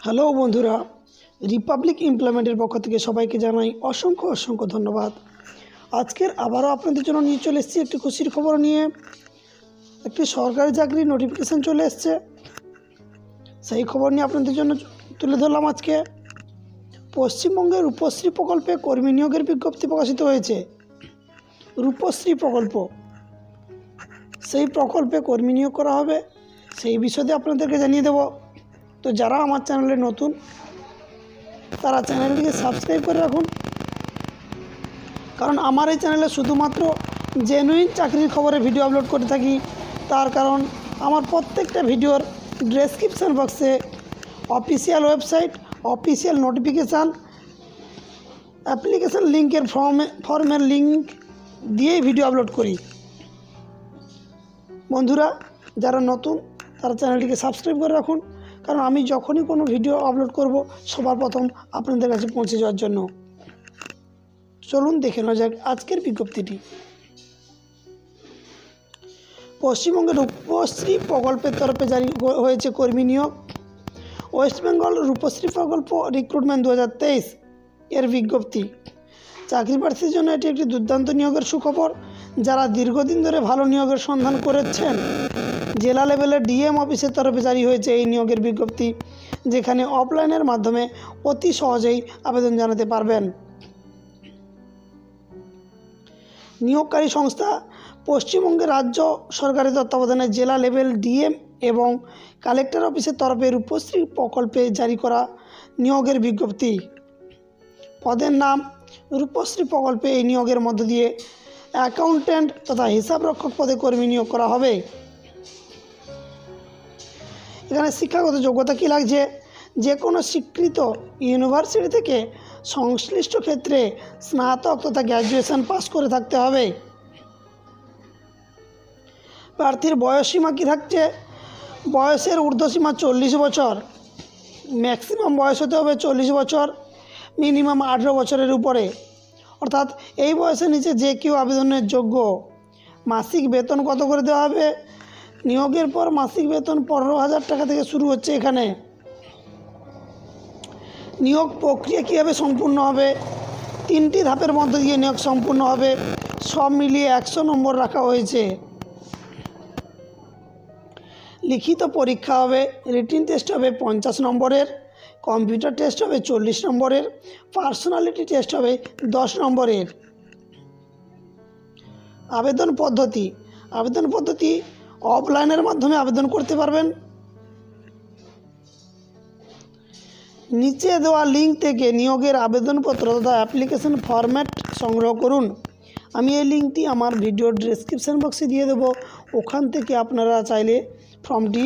Hello বন্ধুরা Republic ইমপ্লয়মেন্টের পক্ষ থেকে সবাইকে জানাই অসংখ্য অসংখ্য ধন্যবাদ। আজকের আবারও আপনাদের জন্য নিয়ে চলে এসেছি একটি খুশির খবর নিয়ে। একটি সরকারি চাকরির নোটিফিকেশান চলে এসছে। সেই খবর নিয়ে আপনাদের জন্য তুলে ধরলাম আজকে। পশ্চিমবঙ্গের রূপশ্রী প্রকল্পে কর্মী নিয়োগের বিজ্ঞপ্তি প্রকাশিত হয়েছে। রূপশ্রী প্রকল্প। সেই প্রকল্পে কর্মী নিয়োগ করা হবে। সেই বিষয়ে আপনাদেরকে জানিয়ে দেবো। তো যারা আমার চ্যানেলে নতুন, তারা চ্যানেলটিকে সাবস্ক্রাইব করে রাখুন। কারণ আমার এই চ্যানেলে শুধুমাত্র জেনুইন চাকরির খবরে ভিডিও আপলোড করে থাকি। তার কারণ আমার প্রত্যেকটা ভিডিওর ডেসক্রিপশান বক্সে official website official notification application লিঙ্কের ফর্মে ফর্মের লিঙ্ক দিয়েই ভিডিও আপলোড করি। বন্ধুরা, যারা নতুন, তারা চ্যানেলটিকে সাবস্ক্রাইব করে রাখুন। কারণ আমি যখনই কোনো ভিডিও আপলোড করব, সবার প্রথম আপনাদের কাছে পৌঁছে যাওয়ার জন্য। চলুন দেখে নেওয়া যাক আজকের বিজ্ঞপ্তিটি। পশ্চিমবঙ্গের রূপশ্রী প্রকল্পের তরফে জারি হয়েছে কর্মী নিয়োগ। ওয়েস্ট বেঙ্গল রূপশ্রী প্রকল্প রিক্রুটমেন্ট দু হাজার তেইশ এর বিজ্ঞপ্তি। চাকরি প্রার্থীর জন্য এটি একটি দুর্দান্ত নিয়োগের সুখবর, যারা দীর্ঘদিন ধরে ভালো নিয়োগের সন্ধান করেছেন। জেলা লেভেলের ডিএম অফিসের তরফে জারি হয়েছে এই নিয়োগের বিজ্ঞপ্তি, যেখানে অফলাইনের মাধ্যমে অতি সহজেই আবেদন জানাতে পারবেন। নিয়োগকারী সংস্থা পশ্চিমবঙ্গের রাজ্য সরকারের তত্ত্বাবধানে জেলা লেভেল ডিএম এবং কালেক্টর অফিসের তরফে রূপশ্রী প্রকল্পে জারি করা নিয়োগের বিজ্ঞপ্তি। পদের নাম, রূপশ্রী প্রকল্পে এই নিয়োগের মধ্য দিয়ে অ্যাকাউন্ট্যান্ট তথা হিসাবরক্ষক পদে কর্মী নিয়োগ করা হবে। এখানে শিক্ষাগত যোগ্যতা কী লাগছে? যে কোনো স্বীকৃত ইউনিভার্সিটি থেকে সংশ্লিষ্ট ক্ষেত্রে স্নাতক তথা গ্র্যাজুয়েশন পাস করে থাকতে হবে। প্রার্থীর বয়সসীমা কী থাকছে? বয়সের ঊর্ধ্বসীমা চল্লিশ বছর। ম্যাক্সিমাম বয়স হতে হবে চল্লিশ বছর, মিনিমাম আঠেরো বছরের উপরে। অর্থাৎ এই বয়সের নিচে যে কেউ আবেদনের যোগ্য। মাসিক বেতন কত করে দেওয়া হবে? নিয়োগের পর মাসিক বেতন পনেরো হাজার টাকা থেকে শুরু হচ্ছে এখানে। নিয়োগ প্রক্রিয়া কীভাবে সম্পূর্ণ হবে? তিনটি ধাপের মধ্য দিয়ে নিয়োগ সম্পূর্ণ হবে। সব মিলিয়ে একশো নম্বর রাখা হয়েছে। লিখিত পরীক্ষা হবে রিটিন টেস্ট হবে পঞ্চাশ নম্বরের কম্পিউটার টেস্ট হবে চল্লিশ নম্বরের পার্সোনালিটি টেস্ট হবে দশ নম্বরের। আবেদন পদ্ধতি আবেদন পদ্ধতি অফলাইনের মাধ্যমে আবেদন করতে পারবেন। নিচে দেওয়া লিঙ্ক থেকে নিয়োগের আবেদনপত্র তথা অ্যাপ্লিকেশন ফরম্যাট সংগ্রহ করুন। আমি এই লিঙ্কটি আমার ভিডিওর ডেসক্রিপশন বক্সে দিয়ে দেবো। ওখান থেকে আপনারা চাইলে ফর্মটি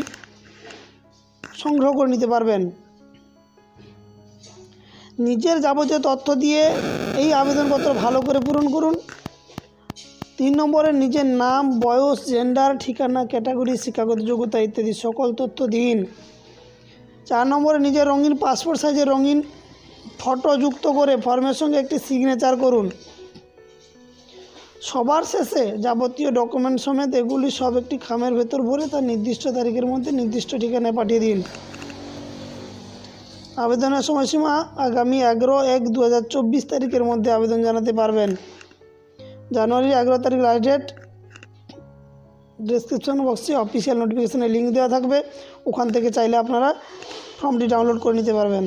সংগ্রহ করে নিতে পারবেন। নিজের যাবতীয় তথ্য দিয়ে এই আবেদনপত্র ভালো করে পূরণ করুন। তিন নম্বরে নিজের নাম, বয়স জেন্ডার ঠিকানা ক্যাটাগরি শিক্ষাগত যোগ্যতা ইত্যাদি সকল তথ্য দিন। চার নম্বরে নিজের রঙিন পাসপোর্ট সাইজের রঙিন ফটো যুক্ত করে ফর্মের সঙ্গে একটি সিগনেচার করুন। সবার শেষে যাবতীয় ডকুমেন্ট সমেত এগুলি সব একটি খামের ভেতর ভরে তার নির্দিষ্ট তারিখের মধ্যে নির্দিষ্ট ঠিকানায় পাঠিয়ে দিন। আবেদনের সময়সীমা আগামী এগারো এক দু তারিখের মধ্যে আবেদন জানাতে পারবেন। জানুয়ারির এগারো তারিখ লাস্ট ডেট ডিসক্রিপশন বক্সে অফিসিয়াল নোটিফিকেশানের লিঙ্ক দেওয়া থাকবে, ওখান থেকে চাইলে আপনারা ফর্মটি ডাউনলোড করে নিতে পারবেন।